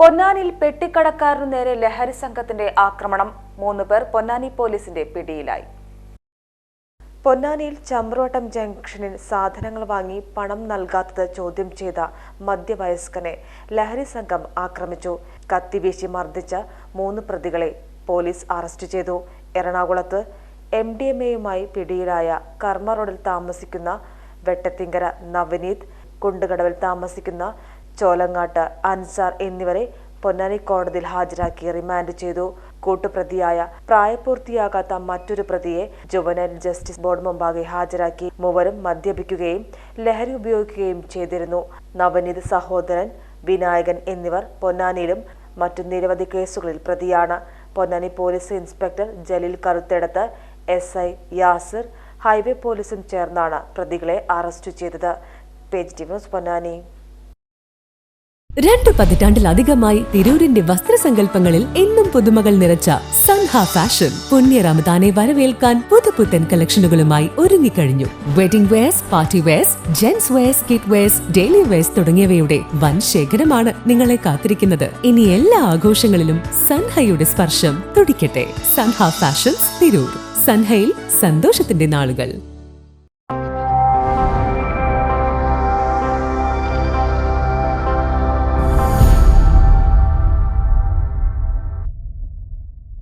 പൊന്നാനിയിൽ പെട്ടിക്കടക്കാരനു നേരെ ലഹരി സംഘത്തിന്റെ ആക്രമണം. മൂന്ന് പേർ പൊന്നാനി പോലീസിന്റെ പിടിയിലായി. പൊന്നാനിയിൽ ചമ്രോട്ടം ജംഗ്ഷനിൽ സാധനങ്ങൾ വാങ്ങി പണം നൽകാത്തത് ചോദ്യം ചെയ്ത മധ്യവയസ്കനെ ലഹരി സംഘം ആക്രമിച്ചു. കത്തിവീശി മർദ്ദിച്ച മൂന്ന് പ്രതികളെ പോലീസ് അറസ്റ്റ് ചെയ്തു. എറണാകുളത്ത് എം ഡി എം എയുമായി പിടിയിലായ കർമ്മ റോഡിൽ താമസിക്കുന്ന വെട്ടത്തിങ്കര നവനീത് കുണ്ടുകടവിൽ താമസിക്കുന്ന ചോലങ്ങാട്ട് അൻസാർ എന്നിവരെ പൊന്നാനി കോടതിയിൽ ഹാജരാക്കി റിമാൻഡ് ചെയ്തു. കൂട്ടുപ്രതിയായ പ്രായപൂർത്തിയാകാത്ത മറ്റൊരു പ്രതിയെ ജുവനൈൽ ജസ്റ്റിസ് ബോർഡ് മുമ്പാകെ ഹാജരാക്കി മൂവരും മദ്യപിക്കുകയും ലഹരി ഉപയോഗിക്കുകയും ചെയ്തിരുന്നു. നവനീത് സഹോദരൻ വിനായകൻ എന്നിവർ പൊന്നാനിയിലും മറ്റു നിരവധി കേസുകളിൽ പ്രതിയാണ്. പൊന്നാനി പോലീസ് ഇൻസ്പെക്ടർ ജലീൽ കറുത്തെടുത്ത് എസ് ഐ യാസിർ ഹൈവേ പോലീസും ചേർന്നാണ് പ്രതികളെ അറസ്റ്റ് ചെയ്തത്. Page T news Ponnani. രണ്ടു പതിറ്റാണ്ടിലധികമായി തിരൂരിന്റെ വസ്ത്രസങ്കല്പങ്ങളിൽ എന്നും പുതുമകൾ നിറച്ച സൻഹ ഫാഷൻ പുണ്യ റമദാനെ വരവേൽക്കാൻ പുതുപുത്തൻ കളക്ഷനുകളുമായി ഒരുങ്ങിക്കഴിഞ്ഞു. Wedding wears party wears gents wears kid wears daily wears തുടങ്ങിയവയുടെ വൻ ശേഖരമാണ് നിങ്ങളെ കാത്തിരിക്കുന്നത്. ഇനി എല്ലാ ആഘോഷങ്ങളിലും സൻഹയുടെ സ്പർശം തുടിക്കട്ടെ. സൻഹ ഫാഷൻസ് തിരൂർ. സൻഹയിൽ സന്തോഷത്തിന്റെ നാളുകൾ.